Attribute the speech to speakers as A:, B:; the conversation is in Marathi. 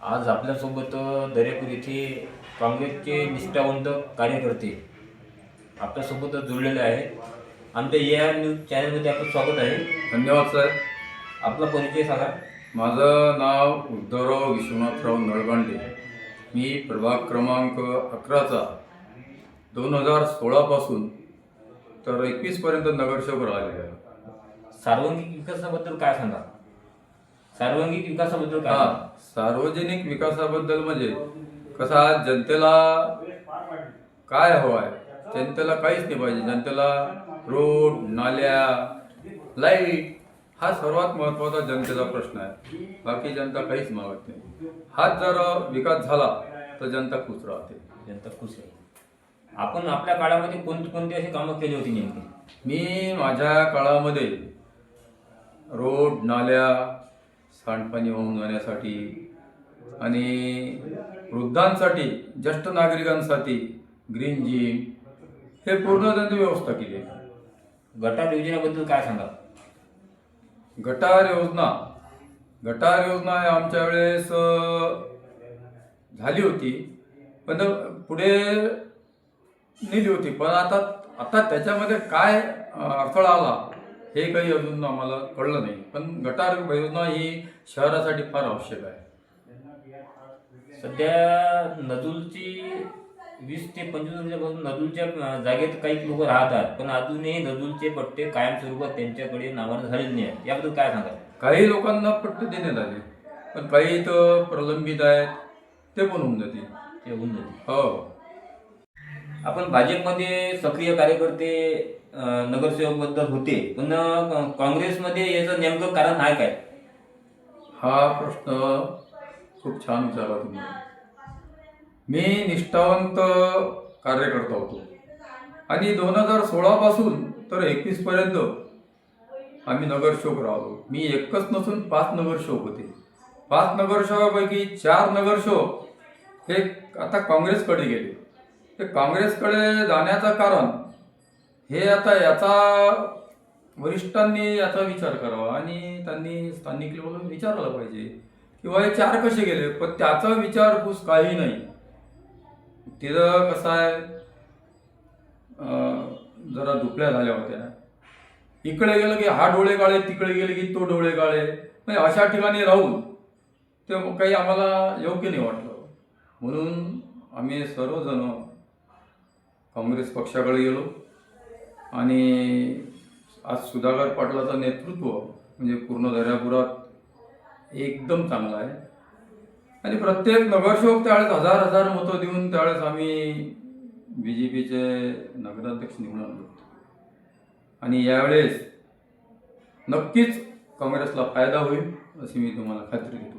A: आज आपल्यासोबत दर्यापूर येथे काँग्रेसचे निष्ठावंत कार्यकर्ते आपल्यासोबत जुळलेले आहेत. आमच्या या न्यूज चॅनलमध्ये आपलं स्वागत आहे.
B: धन्यवाद साहेब
A: आपला परिचय सांगा.
B: माझं नाव उद्धवराव विश्वनाथराव नळगांडे मी प्रभाग क्रमांक अकराचा. दोन हजार सोळापासून तर एकवीसपर्यंत नगरसेवक राहिलेलो आहे.
A: सार्वजनिक विकासाबद्दल काय सांगा? सार्वजनिक विकासाबद्दल काय?
B: हा
A: सांगा?
B: सार्वजनिक विकासाबद्दल म्हणजे कसा जनतेला काय हवं आहे जनतेला काहीच नाही पाहिजे. जनतेला रोड नाल्या लाइट हा सर्वात महत्त्वाचा जनतेचा प्रश्न आहे. बाकी जनता काहीच मागत नाही. हाच जर विकास झाला तर जनता खुश राहते.
A: जनता खुश आहे. आपण आपल्या काळामध्ये कोणते कोणते असे कामं केली होती नेमकी?
B: मी माझ्या काळामध्ये रोड नाल्या सांडपाणी वाहून जाण्यासाठी आणि वृद्धांसाठी ज्येष्ठ नागरिकांसाठी ग्रीन जिम हे पूर्ण त्यांची व्यवस्था केली आहे.
A: गटार योजनेबद्दल काय सांगा
B: गटार योजना. गटार योजना आमच्या वेळेस झाली होती. पण पुढे नेली होती. पण आता आता त्याच्यामध्ये काय अडथळा आला? हे काही अजून आम्हाला कळलं नाही. पण गटार योजना ही शहरासाठी फार आवश्यक आहे.
A: सध्या नदुलची वीस ते पंचवीस वर्षापासून नदुलच्या जागेत काही लोक राहतात पण अजूनही नदुलचे पट्टे कायमस्वरूपात त्यांच्याकडे नावानं झालेले नाही आहेत. याबद्दल काय सांगा
B: काही लोकांना पट्टे देण्यात आले पण काही तर प्रलंबित आहेत ते पण होऊन जातील.
A: ते होऊन जाते
B: हो.
A: आपण भाजपमध्ये सक्रिय कार्यकर्ते नगरसेवकबद्दल नगरसेवकबद्दल होते पण काँग्रेसमध्ये याचं नेमकं कारण आहे काय?
B: हा प्रश्न खूप छान विचारला तुम्ही. मी निष्ठावंत कार्यकर्ता होतो. आणि दोन हजार सोळापासून तर एकवीसपर्यंत आम्ही नगरसेवक राहतो. मी एकच नसून पाच नगरसेवक होते. पाच नगरसेवकापैकी चार नगरसेवक हे आता काँग्रेसकडे गेले. ते काँग्रेसकडे जाण्याचं कारण हे आता याचा वरिष्ठांनी याचा विचार करावा आणि त्यांनी स्थानिक लेवलवर विचारायला पाहिजे. किंवा हे चार कसे गेले? पण त्याचा विचारपूस काही नाही. तिथं कसं आहे? जरा दुपल्या झाल्या होत्या. इकडे गेलं की हा डोळे काळे तिकडे गेले की तो डोळे काळे. म्हणजे अशा ठिकाणी राहून ते काही आम्हाला योग्य नाही वाटलं. म्हणून आम्ही सर्वजण काँग्रेस पक्षाकडे गेलो. आणि आज सुधाकर पाटलाचं नेतृत्व म्हणजे पूर्ण दर्यापुरात एकदम चांगलं आहे. आणि प्रत्येक नगरसेवक त्यावेळेस हजार हजार मतं देऊन त्यावेळेस आम्ही बी जे पीचे नगराध्यक्ष निवडून आलो होतो. आणि यावेळेस नक्कीच काँग्रेसला फायदा होईल अशी मी तुम्हाला खात्री देतो.